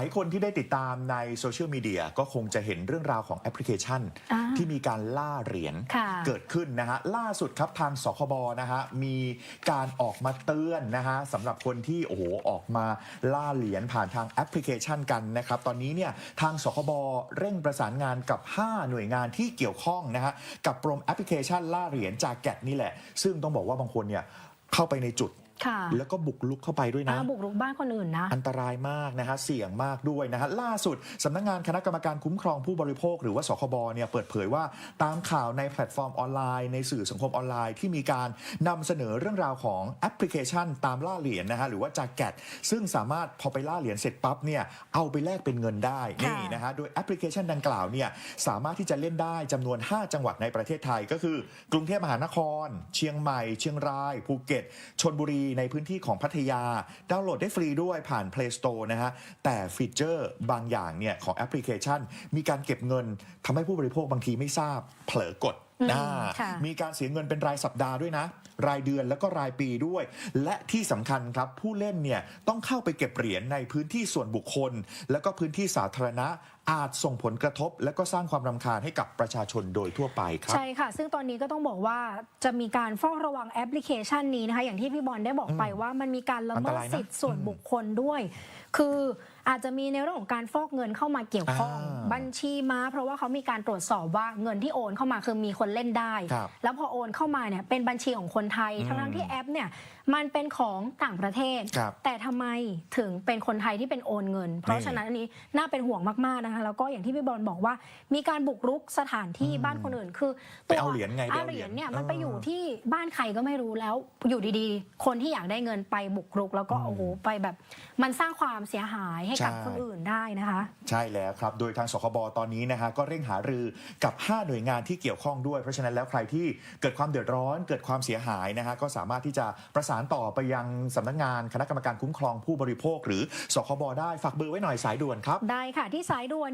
ายคนที่ได้ติดตามในโซเชียลมีเดียก็คงจะเห็นเรื่องราวของแอปพลิเคชัน อ่าที่มีการล่าเหรียญค่ะเกิดขึ้นนะฮะล่าสุดครับทางสคบนะฮะมีการออกมาเตือนนะฮะสำหรับคนที่โอ้โหออกมาล่าเหรียญผ่านทางแอปพลิเคชันกันนะครับ ตอนนี้เนี่ยทางสคบเร่งประสานงานกับ 5 หน่วยงานที่เกี่ยวข้องนะฮะกับโปรแอปพลิเคชันล่าเหรียญจากแกะนี่แหละ ซึ่งต้องบอกว่าบางคนเนี่ยเข้าไปในจุด ค่ะ แล้วก็บุกลุกเข้าไปด้วยนะอ่าบุกรุกบ้านคนอื่นนะ อันตรายมากนะฮะเสี่ยงมากด้วยนะฮะล่าสุดสำนักงงานคณะกรรมการคุ้มครองผู้บริโภค หรือว่าสคบเนี่ยเปิดเผยว่าตามข่าวในแพลตฟอร์มออนไลน์ในสื่อสังคมออนไลน์ที่มีการนำเสนอเรื่องราวของแอปพลิเคชันตามล่าเหรียญนะฮะหรือว่าจากแกดซึ่งสามารถพอไปล่าเหรียญเสร็จปั๊บเนี่ยเอาไปแลกเป็นเงินได้ค่ะนี่นะฮะโดยแอปพลิเคชันดังกล่าวเนี่ยสามารถที่จะเล่นได้จำนวน 5 จังหวัดในประเทศไทยก็คือ กรุงเทพมหานคร เชียงใหม่ เชียงราย ภูเก็ตชนบุรีในพื้นที่ของพัทยา ดาวน์โหลดได้ฟรีด้วยผ่าน Play Store นะฮะ แต่ฟีเจอร์บางอย่างเนี่ยของแอปพลิเคชัน มีการเก็บเงินทำให้ผู้บริโภคบางทีไม่ทราบเผลอกด อืมอ่าค่ะมีการเสียเงินเป็นรายสัปดาห์ด้วยนะ รายเดือนแล้วก็รายปีด้วย และที่สำคัญครับผู้เล่นเนี่ยต้องเข้าไปเก็บเหรียญในพื้นที่ส่วนบุคคล แล้วก็พื้นที่สาธารณะอาจส่งผลกระทบ และก็สร้างความรำคาญให้กับประชาชนโดยทั่วไปครับ ใช่ค่ะ ซึ่งตอนนี้ก็ต้องบอกว่าจะมีการเฝ้าระวังแอปพลิเคชันนี้นะคะ อย่างที่พี่บอลได้บอกไปว่ามันมีการละอันเมิตดรายนะสิทธิ์ส่วนบุคคลด้วย คืออาจจะมีในเรื่องของการฟอกเงินเข้ามาเกี่ยวข้องอ่าบัญชีม้า เพราะว่าเขามีการตรวจสอบว่าเงินที่โอนเข้ามาคือมีคนเล่นได้ครับแล้วพอโอนเข้ามาเนี่ยเป็นบัญชีของคนไทยอืมทั้งๆที่แอปเนี่ย มันเป็นของต่างประเทศ ครับแต่ทำไมถึงเป็นคนไทยที่เป็นโอนเงิน เพราะฉะนั้นอันนี้น่าเป็นห่วงมากๆนะคะแล้วก็อย่างที่พี่บอลบอกว่า มีการบุกรุกสถานที่บ้านคนอื่นคือไปเอาเหรียญไงไปเอาเอาเหเหรีรียยญญเนี่ยเออมันไปอยู่ที่บ้านใครก็ไม่รู้แล้วอยู่ดีๆ คนที่อยากได้เงินไปบุกรุก แล้วก็อืม โอ้โหไปแบบ มันสร้างความเสียหายให้กับใช่คนอื่นได้นะคะ ใช่แล้วครับ โดยทางสคบตอนนี้นะฮะก็เร่งหารือกับ 5 หน่วยงานที่เกี่ยวข้องด้วย เพราะฉะนั้นแล้วใครที่เกิดความเดือดร้อน เกิดความเสียหายนะฮะก็สามารถที่จะประสานต่อไปยังสำนักงานคณะกรรมการคุ้มครองผู้บริโภค หรือสคบได้ฝากเบอร์ไว้หน่อยสายด่วนครับ ได้ค่ะที่สายด่วน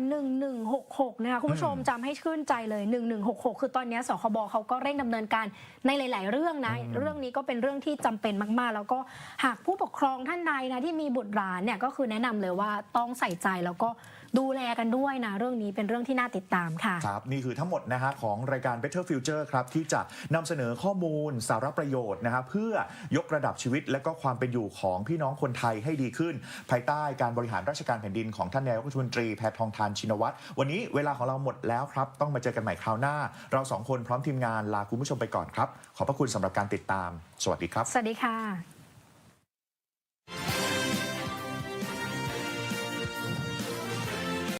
1166 นะคะคุณผู้ชมจำให้ชื่นใจเลย 1166 คือตอนนี้สคบเขาก็เร่งดำเนินการในหลาย ๆ เรื่องนะ เรื่องนี้ก็เป็นเรื่องที่จำเป็นมาก ๆ แล้วก็หากผู้ปกครองท่านใดนะที่มีบุตรหลานเนี่ยก็คือแนะนำเลยว่าต้องใส่ใจแล้วก็ดูแลกันด้วยนะเรื่องนี้เป็นเรื่องที่น่าติดตามค่ะ ครับ นี่คือทั้งหมดนะฮะของรายการ Better Future ครับ ที่จะนำเสนอข้อมูลสาระประโยชน์นะฮะเพื่อยกระดับชีวิตและก็ความเป็นอยู่ของพี่น้องคนไทยให้ดีขึ้น ภายใต้การบริหารราชการแผ่นดินของท่านนายกรัฐมนตรีแพทองทานชินวัตรวันนี้เวลาของเราหมดแล้วครับ ต้องมาเจอกันใหม่คราวหน้า เราสองคนพร้อมทีมงานลาคุณผู้ชมไปก่อนครับ ขอบพระคุณสำหรับการติดตาม สวัสดีครับ สวัสดีค่ะ